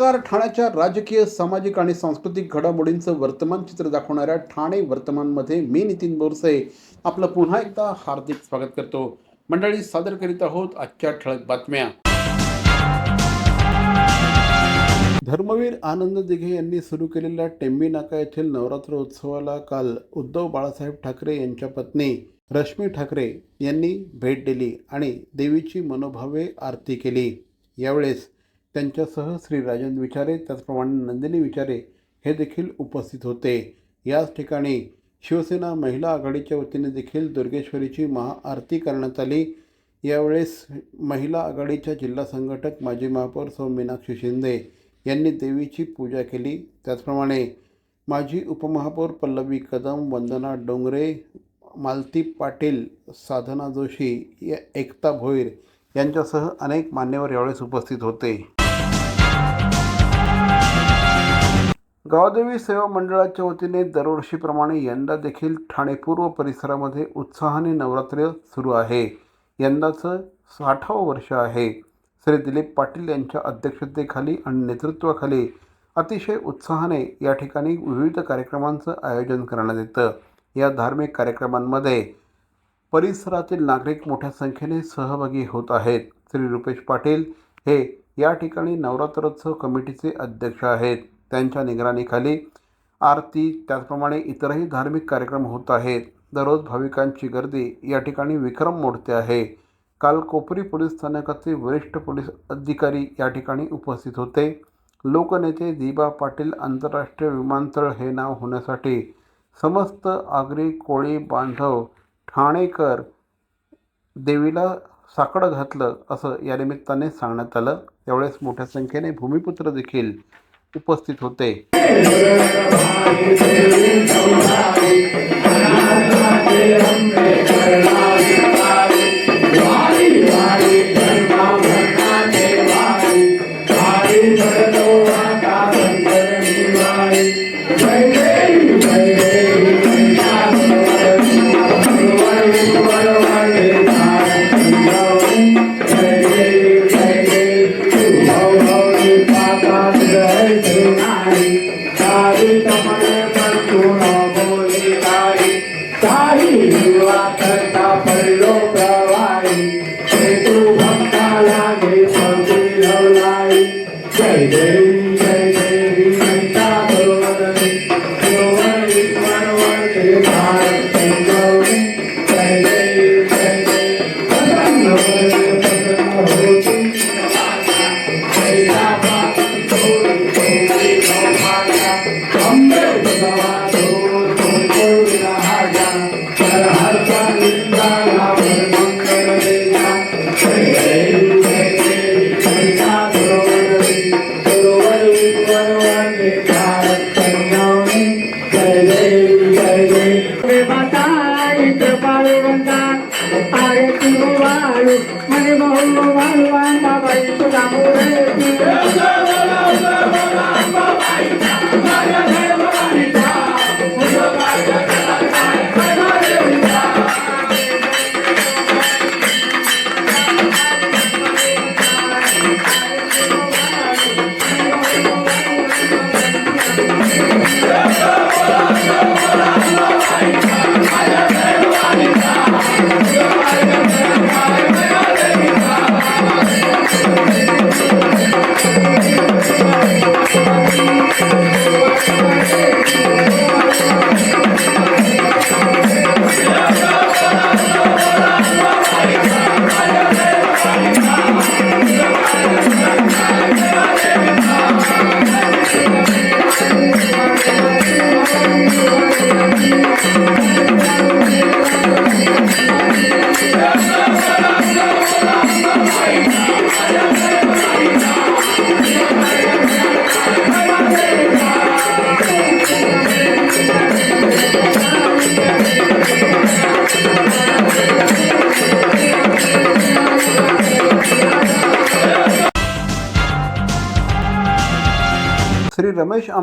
नमस्कार. ठाण्याच्या राजकीय सामाजिक आणि सांस्कृतिक घडामोडींचं वर्तमान चित्र दाखवणाऱ्या ठाणे वर्तमानमध्ये मी नितीन बोरसे आपलं पुन्हा एकदा हार्दिक स्वागत करतो. मंडळी सादर करीत आहोत आजच्या ठळक बातम्या. धर्मवीर आनंद दिघे यांनी सुरू केलेल्या टेंबी नाका येथील नवरात्र उत्सवाला काल उद्धव बाळासाहेब ठाकरे यांच्या पत्नी रश्मी ठाकरे यांनी भेट दिली आणि देवीची मनोभावे आरती केली. यावेळेस त्यांच्यासह श्री राजन विचारे त्याचप्रमाणे नंदिनी विचारे हे देखील उपस्थित होते. याच ठिकाणी शिवसेना महिला आघाडीच्या वतीने देखील दुर्गेश्वरीची महाआरती करण्यात आली. यावेळेस महिला आघाडीच्या जिल्हा संघटक माजी महापौर सौ मीनाक्षी शिंदे यांनी देवीची पूजा केली. त्याचप्रमाणे माजी उपमहापौर पल्लवी कदम वंदना डोंगरे मालती पाटील साधना जोशी या एकता भोईर यांच्यासह अनेक मान्यवर यावेळेस उपस्थित होते. गावदेवी सेवा मंडळाच्या वतीने दरवर्षीप्रमाणे यंदा देखील ठाणे पूर्व परिसरामध्ये उत्साहाने नवरात्र सुरू आहे. यंदाचं साठावं वर्ष आहे. श्री दिलीप पाटील यांच्या अध्यक्षतेखाली आणि नेतृत्वाखाली अतिशय उत्साहाने या ठिकाणी विविध कार्यक्रमांचं आयोजन करण्यात येतं. या धार्मिक कार्यक्रमांमध्ये परिसरातील नागरिक मोठ्या संख्येने सहभागी होत आहेत. श्री रुपेश पाटील हे या ठिकाणी नवरात्रोत्सव कमिटीचे अध्यक्ष आहेत. त्यांच्या निगराणीखाली आरती त्याचप्रमाणे इतरही धार्मिक कार्यक्रम होत आहेत. दररोज भाविकांची गर्दी या ठिकाणी विक्रम मोडते आहे. काल कोपरी पोलीस स्थानकाचे वरिष्ठ पोलीस अधिकारी या ठिकाणी उपस्थित होते. लोकनेते दिबा पाटील आंतरराष्ट्रीय विमानतळ हे नाव होण्यासाठी समस्त आगरी कोळी बांधव ठाणेकर देवीला साकडं घातलं असं या निमित्ताने सांगण्यात आलं. त्यावेळेस मोठ्या संख्येने भूमिपुत्र देखील उपस्थित होते.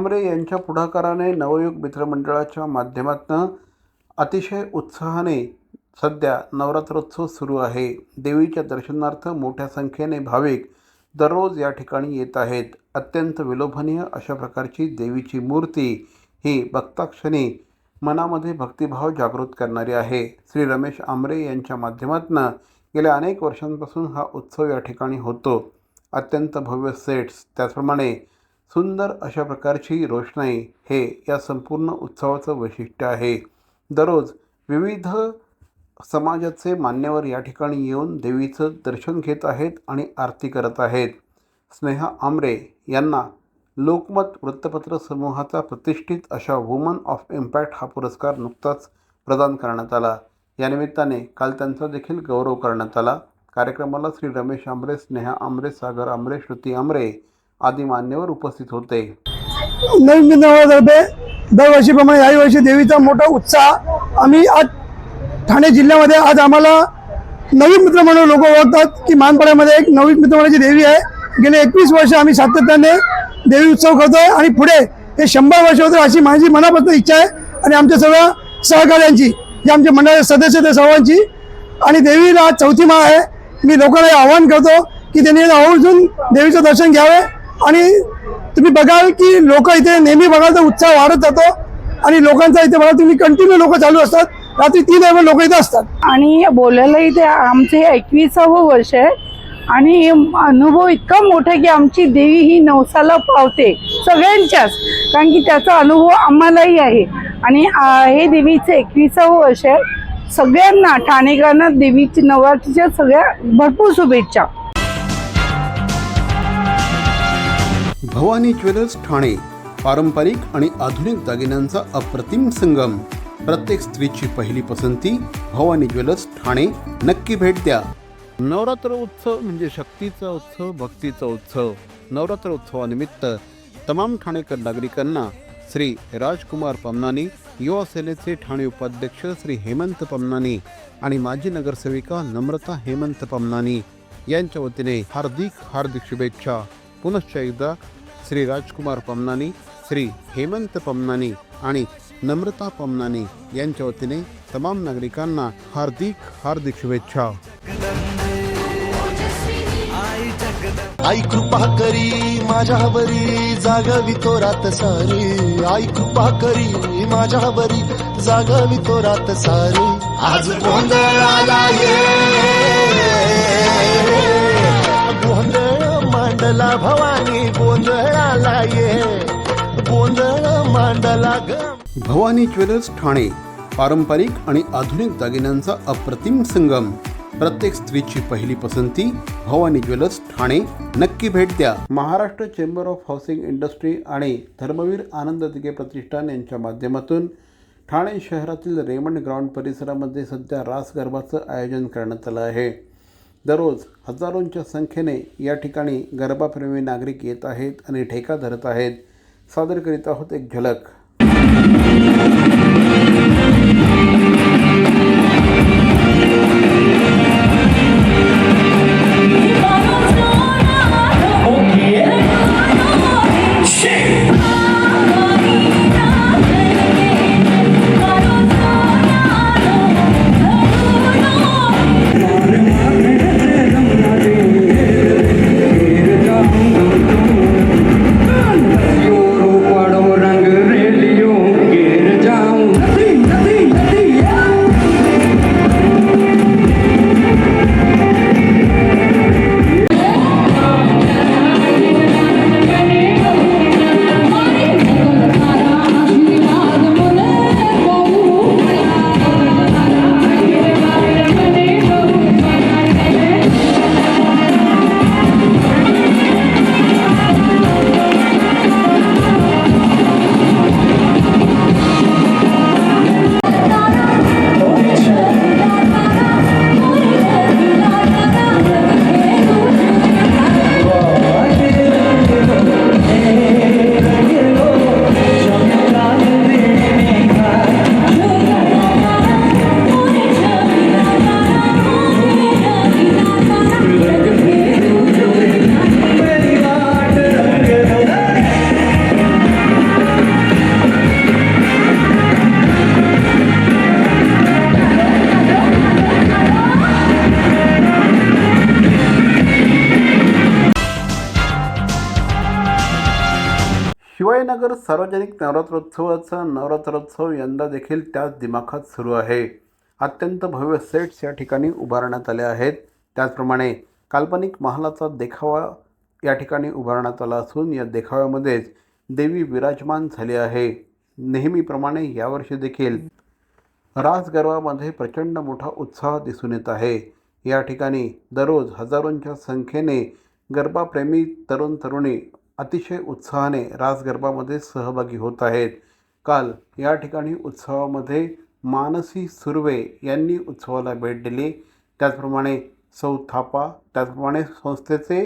रमेश आमरे यांच्या पुढाकाराने नवयुग मित्रमंडळाच्या माध्यमातून अतिशय उत्साहाने सध्या नवरात्रोत्सव सुरू आहे. देवीच्या दर्शनार्थ मोठ्या संख्येने भाविक दररोज या ठिकाणी येत आहेत. अत्यंत विलोभनीय अशा प्रकारची देवीची मूर्ती ही भक्ताक्षणी मनामध्ये भक्तिभाव जागृत करणारी आहे. श्री रमेश आमरे यांच्या माध्यमातून गेल्या अनेक वर्षांपासून हा उत्सव या ठिकाणी होतो. अत्यंत भव्य सेट्स. त्याचप्रमाणे सुंदर अशा प्रकारची रोषणाई हे या संपूर्ण उत्सवाचं वैशिष्ट्य आहे. दररोज विविध समाजाचे मान्यवर या ठिकाणी येऊन देवीचं दर्शन घेत आहेत आणि आरती करत आहेत. स्नेहा आमरे यांना लोकमत वृत्तपत्र समूहाचा प्रतिष्ठित अशा वुमन ऑफ इम्पॅक्ट हा पुरस्कार नुकताच प्रदान करण्यात आला. या निमित्ताने काल त्यांचा देखील गौरव करण्यात आला. कार्यक्रमाला श्री रमेश आमरे स्नेहा आमरे सागर आमरे श्रुती आमरे आदी मान्यवर उपस्थित होते. नवीन मित्रमंडळातर्फे दरवर्षीप्रमाणे याही वर्षी देवीचा मोठा उत्साह आम्ही आज ठाणे जिल्ह्यामध्ये आज आम्हाला नवीन मित्रमंडळ लोक ओळखतात की मानपाड्यामध्ये एक नवीन मित्रमंडळाची देवी आहे. गेले एकवीस वर्ष आम्ही सातत्याने देवी उत्सव करतोय आणि पुढे हे शंभर वर्ष होतं अशी माझी मनापासून इच्छा आहे आणि आमच्या सगळ्या सहकार्यांची जे आमच्या मंडळाचे सदस्य ते सर्वांची. आणि देवीला आज चौथी माळ आहे. मी लोकांना हे आवाहन करतो की त्यांनी आवर्जून देवीचं दर्शन घ्यावे. आणि तुम्ही बघाल की लोक इथे नेहमी बघाल तर उत्साह वाढत जातो आणि लोकांचा इथे बघाल तुम्ही कंटिन्यू लोक चालू असतात. रात्री तीन वेळा लोक इथे असतात. आणि बोलायलाही ते आमचे एकविसावं वर्ष आहे. आणि अनुभव इतका मोठा की आमची देवी ही नवसाला पावते सगळ्यांच्याच. कारण की त्याचा अनुभव आम्हालाही आहे. आणि हे देवीचं एकविसावं वर्ष आहे. सगळ्यांना ठाणेकरांना देवीची नवरात्रीच्या सगळ्या भरपूर शुभेच्छा. भवानी ज्वेलर्स ठाणे पारंपरिक आणि आधुनिक दागिन्यांचा अप्रतिम संगम. प्रत्येक स्त्रीची पहिली पसंती भवानी ज्वेलर्स ठाणे. नक्की भेट द्या. नवरात्र उत्सव म्हणजे शक्तीचा उत्सव भक्तीचा उत्सव. नवरात्र उत्सवानिमित्त तमाम ठाणेकर नागरिकांना श्री राजकुमार पमनानी युवा सेनेचे ठाणे उपाध्यक्ष श्री हेमंत पमनानी आणि माजी नगरसेविका नम्रता हेमंत पमनानी यांच्या वतीने हार्दिक हार्दिक शुभेच्छा. पुनश्च एकदा श्री राजकुमार पमनानी श्री हेमंत पमनानी आणि नम्रता पमनानी यांच्या वतीने तमाम नागरिकांना हार्दिक हार्दिक शुभेच्छा. आई कृपा करी माझ्यावरी जागवी तो रात सारी. आई कृपा करी माझ्यावरी जागवी तो रात सारी. आज गोंधळ आला मांडला भवानी गोंधळाला ये. गोंधळ मांडला ग भवानी ज्वेलर्स ठाणे पारंपरिक आणि आधुनिक दागिन्यांचा अप्रतिम संगम. प्रत्येक स्त्रीची पहिली पसंती भवानी ज्वेलर्स ठाणे. नक्की भेट द्या. Maharashtra chamber of housing industry आणि धर्मवीर आनंद दिगे प्रतिष्ठान यांच्या माध्यमातून ठाणे शहरातील रेमंड ग्राउंड परिसरामध्ये सध्या रास गरबाचं आयोजन करण्यात आलं आहे. दररोज हजारोंच्या संख्येने या ठिकाणी गरबाप्रेमी नागरिक येत आहेत आणि ठेका धरत आहेत. सादर करीत आहोत एक झलक. सार्वजनिक नवरात्रोत्सवाचा नवरात्रोत्सव यंदा देखील त्याच दिमाखात सुरू आहे. अत्यंत भव्य सेट्स या ठिकाणी उभारण्यात आले आहेत. त्याचप्रमाणे काल्पनिक महालाचा देखावा या ठिकाणी उभारण्यात आला असून या देखाव्यामध्येच देवी विराजमान झाली आहे. नेहमीप्रमाणे यावर्षी देखील रास गरबामध्ये प्रचंड मोठा उत्साह दिसून येत आहे. या ठिकाणी दररोज हजारोंच्या संख्येने गरबाप्रेमी तरुण तरुणी अतिशय उत्साहाने रासगरबामध्ये सहभागी होत आहेत. काल या ठिकाणी उत्सवामध्ये मानसी सुर्वे यांनी उत्सवाला भेट दिली. त्याचप्रमाणे सौ थापा त्याचप्रमाणे संस्थेचे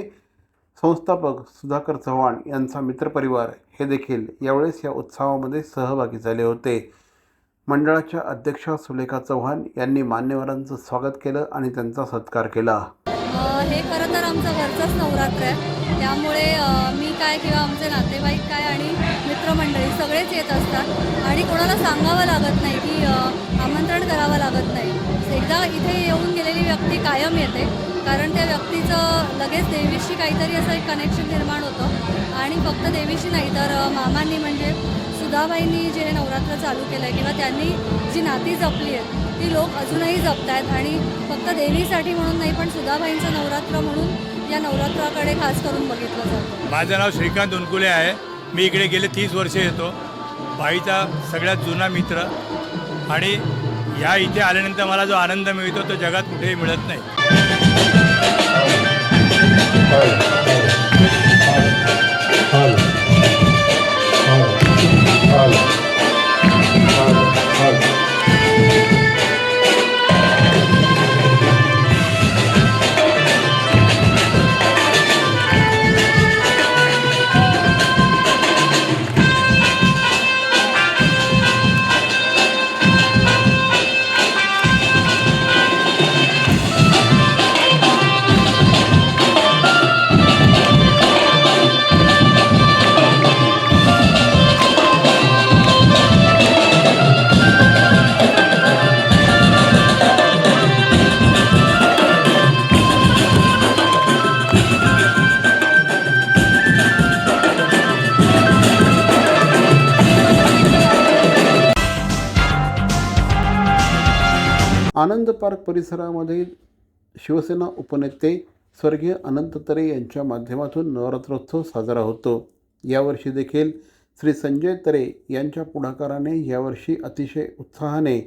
संस्थापक सुधाकर चव्हाण यांचा मित्रपरिवार हे देखील यावेळेस या उत्सवामध्ये सहभागी झाले होते. मंडळाच्या अध्यक्षा सुलेखा चव्हाण यांनी मान्यवरांचं स्वागत केलं आणि त्यांचा सत्कार केला. हे खरं तर आमचं घरचंच नवरात्र आहे. त्यामुळे मी काय किंवा आमचे नातेवाईक काय आणि मित्रमंडळी सगळेच येत असतात. आणि कोणाला सांगावं लागत नाही की आमंत्रण करावं लागत नाही. एकदा इथे येऊन गेलेली व्यक्ती कायम येते. कारण त्या व्यक्तीचं लगेच देवीशी काहीतरी असं एक कनेक्शन निर्माण होतं. आणि फक्त देवीशी नाही तर मामांनी म्हणजे सुधाबाईंनी जे हे नवरात्र चालू केलं आहे किंवा त्यांनी जी नाती जपली आहे ती लोक अजूनही जपत आहेत आणि फक्त देवीसाठी म्हणून नाही पण सुधाबाईंचं नवरात्र म्हणून या नवरात्राकडे खास करून बघितलं जातं. माझं नाव श्रीकांत उनकुले आहे. मी इकडे गेले तीस वर्ष येतो. बाईचा सगळ्यात जुना मित्र आणि ह्या इथे आल्यानंतर मला जो आनंद मिळतो तो जगात कुठेही मिळत नाही. आनंद पार्क परिसरामध्ये शिवसेना उपनेते स्वर्गीय अनंत तरे यांच्या माध्यमातून नवरात्रोत्सव साजरा होतो. यावर्षी देखील श्री संजय तरे यांच्या पुढाकाराने यावर्षी अतिशय उत्साहाने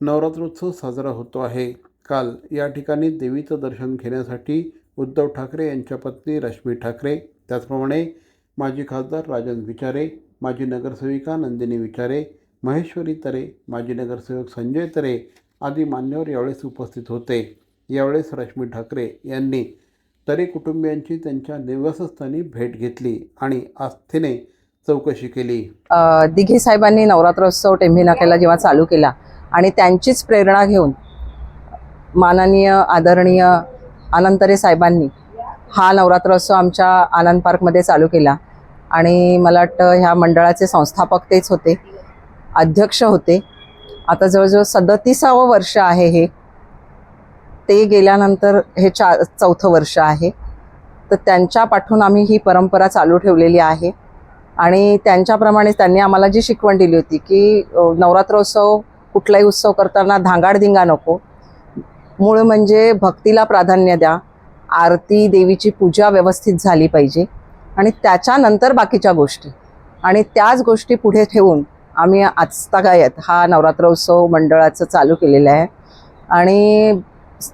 नवरात्रोत्सव साजरा होतो आहे. काल या ठिकाणी देवीचं दर्शन घेण्यासाठी उद्धव ठाकरे यांच्या पत्नी रश्मी ठाकरे त्याचप्रमाणे माजी खासदार राजन विचारे माजी नगरसेविका नंदिनी विचारे महेश्वरी तरे माजी नगरसेवक संजय तरे आदी मान्यवर यावेळेस उपस्थित होते. यावेळेस रश्मी ठाकरे यांनी तरी कुटुंबियांची त्यांच्या निवासस्थानी भेट घेतली आणि आस्थेने चौकशी केली. दिघे साहेबांनी नवरात्रोत्सव टेंभी नाक्याला जेव्हा चालू केला आणि त्यांचीच प्रेरणा घेऊन माननीय आदरणीय आनंतरे साहेबांनी हा नवरात्रोत्सव आमच्या आनंद पार्कमध्ये चालू केला आणि मला वाटतं ह्या मंडळाचे संस्थापक तेच होते अध्यक्ष होते. आता जवळजवळ सदतीसावं वर्ष आहे हे. ते गेल्यानंतर हे चा चौथं वर्ष आहे. तर त्यांच्या पाठून आम्ही ही परंपरा चालू ठेवलेली आहे. आणि त्यांच्याप्रमाणे त्यांनी आम्हाला जी शिकवण दिली होती की नवरात्रोत्सव कुठलाही उत्सव करताना धांगाडधिंगा नको. मूळ म्हणजे भक्तीला प्राधान्य द्या. आरती देवीची पूजा व्यवस्थित झाली पाहिजे. आणि त्याच्यानंतर बाकीच्या गोष्टी. आणि त्याच गोष्टी पुढे ठेवून आम्ही आजतागायत हा नवरात्र उत्सव मंडळाचं चालू केलेलं आहे. आणि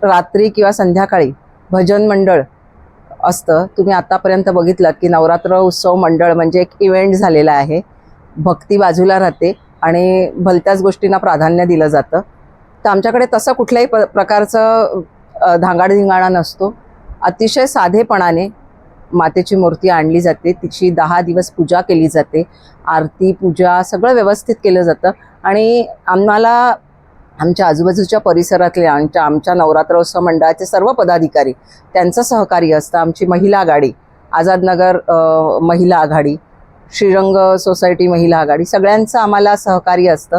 रात्री किंवा संध्याकाळी भजन मंडळ असतं. तुम्ही आतापर्यंत बघितलात की नवरात्र उत्सव मंडळ म्हणजे एक इव्हेंट झालेला आहे. भक्ती बाजूला राहते आणि भलत्याच गोष्टींना प्राधान्य दिलं जातं. तर आमच्याकडे तसं कुठल्याही प प्रकारचं धांगाडधिंगाणा नसतो. अतिशय साधेपणाने मातेची मूर्ती आणली जाते. तिची दहा दिवस पूजा केली जाते. आरती पूजा सगळं व्यवस्थित केलं जातं. आणि आम्हाला आमच्या आजूबाजूच्या परिसरातले आमच्या आमच्या नवरात्रोत्सव मंडळाचे सर्व पदाधिकारी त्यांचं सहकार्य असतं. आमची महिला आघाडी आझादनगर महिला आघाडी श्रीरंग सोसायटी महिला आघाडी सगळ्यांचं आम्हाला सहकार्य असतं.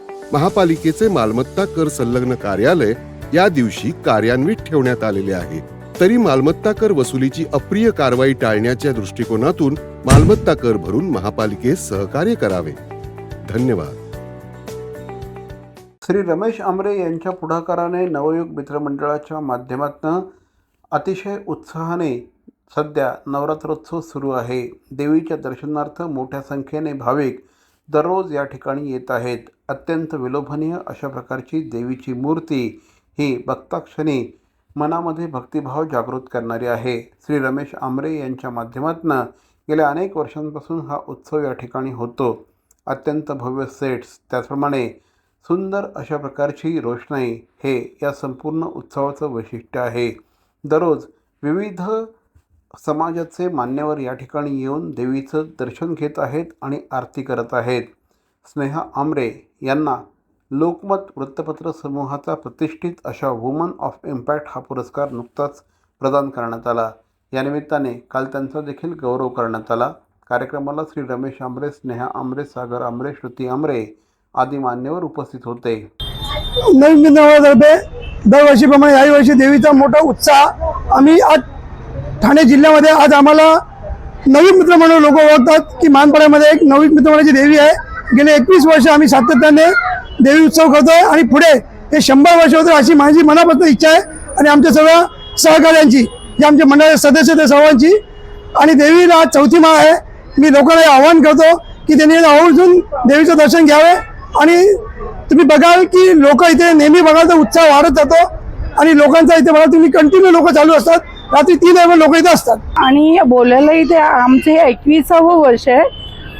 महापालिकेचे मालमत्ता कर संलग्न कार्यालय या दिवशी कार्यान्वित ठेवण्यात आलेले आहे. तरी मालमत्ता कर वसुलीची अप्रिय कारवाई टाळण्याच्या दृष्टिकोनातून मालमत्ता कर भरून महापालिकेस सहकार्य करावे. धन्यवाद. श्री रमेश आमरे यांच्या पुढाकाराने नवयुग मित्रमंडळाच्या माध्यमातून अतिशय उत्साहाने सध्या नवरात्रोत्सव सुरू आहे. देवीच्या दर्शनार्थ मोठ्या संख्येने भाविक दररोज या ठिकाणी येत आहेत. अत्यंत विलोभनीय अशा प्रकारची देवीची मूर्ती ही बघताक्षणी मनामध्ये भक्तिभाव जागृत करणारी आहे. श्री रमेश आमरे यांच्या माध्यमातून गेल्या अनेक वर्षांपासून हा उत्सव या ठिकाणी होतो. अत्यंत भव्य सेट्स त्याचप्रमाणे सुंदर अशा प्रकारची रोषणाई हे या संपूर्ण उत्सवाचं वैशिष्ट्य आहे. दररोज विविध समाजाचे मान्यवर या ठिकाणी येऊन देवीचं दर्शन घेत आहेत आणि आरती करत आहेत. स्नेहा आमरे यांना लोकमत वृत्तपत्र समूहाचा प्रतिष्ठित अशा वुमन ऑफ इम्पॅक्ट हा पुरस्कार नुकताच प्रदान करण्यात आला. या निमित्ताने काल त्यांचा देखील गौरव करण्यात आला. कार्यक्रमाला श्री रमेश आमरे स्नेहा आमरे सागर आमरे श्रुती आमरे आदी मान्यवर उपस्थित होते. नवीन मित्रमंडळातर्फे दरवर्षीप्रमाणे याही वर्षी देवीचा मोठा उत्साह आम्ही आज ठाणे जिल्ह्यामध्ये आज आम्हाला नवीन मित्रमंडळ लोक ओळखतात की मानपाड्यामध्ये एक नवीन मित्रमंडळाची देवी आहे. गेले एकवीस वर्ष आम्ही सातत्याने देवी उत्सव करतोय आणि पुढे हे शंभर वर्ष होतं अशी माझी मनापासून इच्छा आहे. आणि आमच्या सगळ्या सहकार्यांची जे आमच्या मंडळाचे सदस्य ते सर्वांची. आणि देवीला चौथी माळ आहे. मी लोकांना आवाहन करतो की त्यांनी आवर्जून देवीचं दर्शन घ्यावे. आणि तुम्ही बघाल की लोक इथे नेहमी बघाल तर उत्साह वाढत जातो. आणि लोकांचा इथे बघाल तुम्ही कंटिन्यू लोक चालू असतात. रात्री तीन लोक इथे असतात. आणि बोलायला इथे आमचे एकविसावं वर्ष आहे.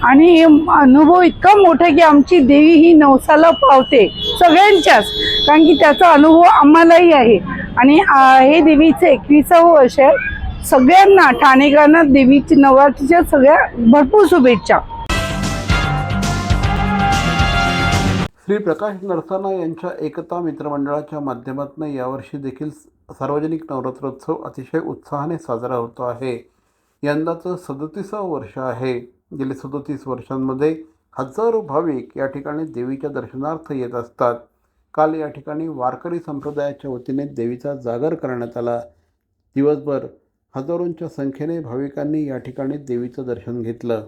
आणि अनुभव इतका मोठा की आमची देवी ही नवसाला पावते सगळ्यांच्याच. कारण की त्याचा अनुभव आम्हालाही आहे. आणि हे देवीचं एकविसावं वर्ष आहे. सगळ्यांना ठाणेकरांना देवीची नवरात्रीच्या सगळ्या भरपूर शुभेच्छा. श्री प्रकाश नरसाना यांच्या एकता मित्रमंडळाच्या माध्यमातून यावर्षी देखील सार्वजनिक नवरात्रोत्सव अतिशय उत्साहाने साजरा होतो आहे. यंदाचं सदतीसावं वर्ष आहे. गेले सदोतीस वर्षांमध्ये हजारो भाविक या ठिकाणी देवीच्या दर्शनार्थ येत असतात काल या ठिकाणी वारकरी संप्रदायाच्या वतीने देवीचा जागर करण्यात आला दिवसभर हजारोंच्या संख्येने भाविकांनी या ठिकाणी देवीचं दर्शन घेतलं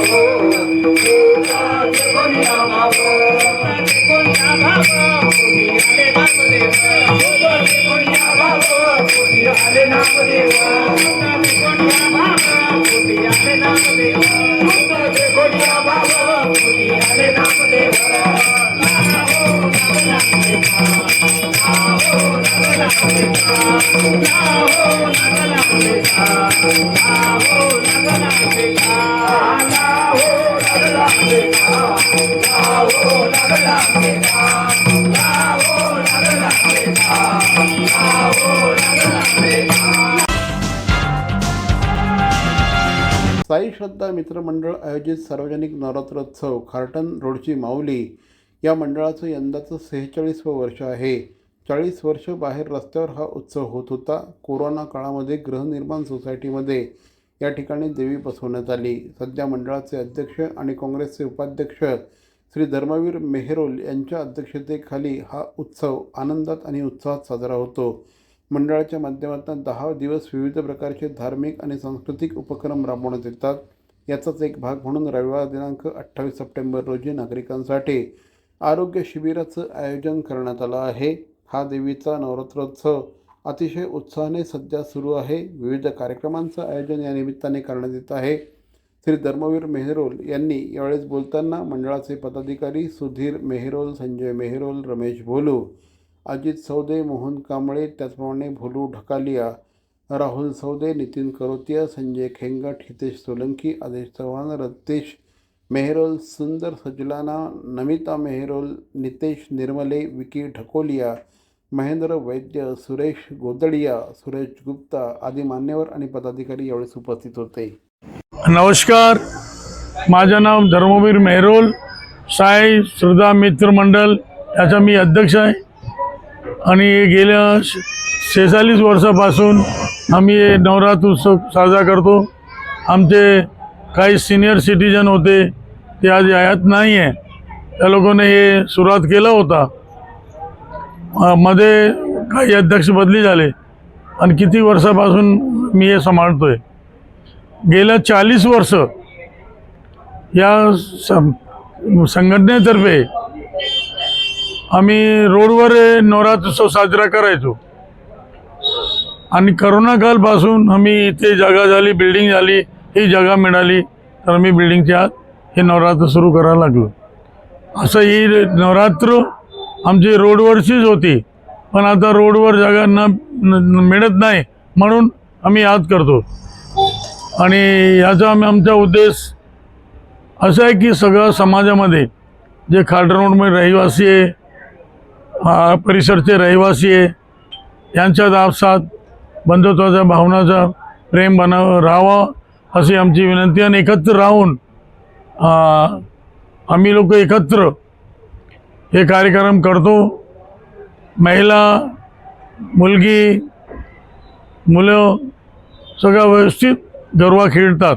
আমাবো তুমি আমাবো साई श्रद्धा मित्रमंडळ आयोजित सार्वजनिक नवरात्रोत्सव खार्टन रोडची माऊली या मंडळाचं यंदाचं सेहेचाळीसवं वर्ष आहे. चाळीस वर्ष बाहेर रस्त्यावर हा उत्सव होत होता. कोरोना काळामध्ये गृहनिर्माण सोसायटीमध्ये या ठिकाणी देवी बसवण्यात आली. सध्या मंडळाचे अध्यक्ष आणि काँग्रेसचे उपाध्यक्ष श्री धर्मवीर मेहरोल यांच्या अध्यक्षतेखाली हा उत्सव आनंदात आणि उत्साहात साजरा होतो. मंडळाच्या माध्यमातून दहा दिवस विविध प्रकारचे धार्मिक आणि सांस्कृतिक उपक्रम राबवण्यात येतात. याचाच एक भाग म्हणून रविवार दिनांक अठ्ठावीस सप्टेंबर रोजी नागरिकांसाठी आरोग्य शिबिराचं आयोजन करण्यात आलं आहे. हा देवीचा नवरात्रोत्सव अतिशय उत्साहाने सध्या सुरू आहे. विविध कार्यक्रमांचं आयोजन या निमित्ताने करण्यात येत आहे. श्री धर्मवीर मेहरोल यांनी यावेळेस बोलताना मंडळाचे पदाधिकारी सुधीर मेहरोल संजय मेहरोल रमेश भोलू अजित सौदे मोहन कांबळे त्याचप्रमाणे भोलू ढकालिया राहुल सौदे नितीन करोतिया संजय खेंगट हितेश सोलंकी आदेश चव्हाण रतेश मेहरोल सुंदर सजलाना नमिता मेहरोल नितेश निर्मले विकी ढकोलिया महेंद्र वैद्य सुरेश गोदडिया सुरेश गुप्ता आदी मान्यवर आणि पदाधिकारी यावेळेस उपस्थित होते. नमस्कार. माझं नाव धर्मवीर मेहरोल. साई श्रद्धा मित्र मंडळ याचा मी अध्यक्ष आहे. आणि गेल्या शेहेचाळीस वर्षापासून आम्ही हे नवरात्र उत्सव साजरा करतो. आमचे काही सिनियर सिटीजन होते ते आज यात नाही आहे त्या लोकांनी हे सुरुवात केला होता. मध्ये काही अध्यक्ष बदली झाले. आणि किती वर्षापासून मी हे सांभाळतो आहे गेल्या चाळीस वर्ष या सं संघटनेतर्फे आम्ही रोडवर नवरात्र उत्सव साजरा करायचो. आणि करोना कालपासून आम्ही इथे जागा झाली बिल्डिंग झाली ही जागा मिळाली तर आम्ही बिल्डिंगच्या आत हे नवरात्र सुरू करायला लागलो. असं ही नवरात्र आमची रोडवरचीच होती. पण आता रोडवर जागा न मिळत नाही म्हणून आम्ही याद करतो. आणि याचा आम्ही आमचा उद्देश असा आहे की सगळं समाजामध्ये जे खाडरोडमध्ये रहिवासी आहे परिसरचे रहिवासी आहे यांच्यात आपसात बंधुत्वाच्या भावनाचा प्रेम बनाव राहावा अशी आमची विनंती आणि एकत्र राहून आम्ही लोक एकत्र हे कार्यक्रम करतो. महिला मुलगी मुलं सगळं व्यवस्थित गरवा खेळतात.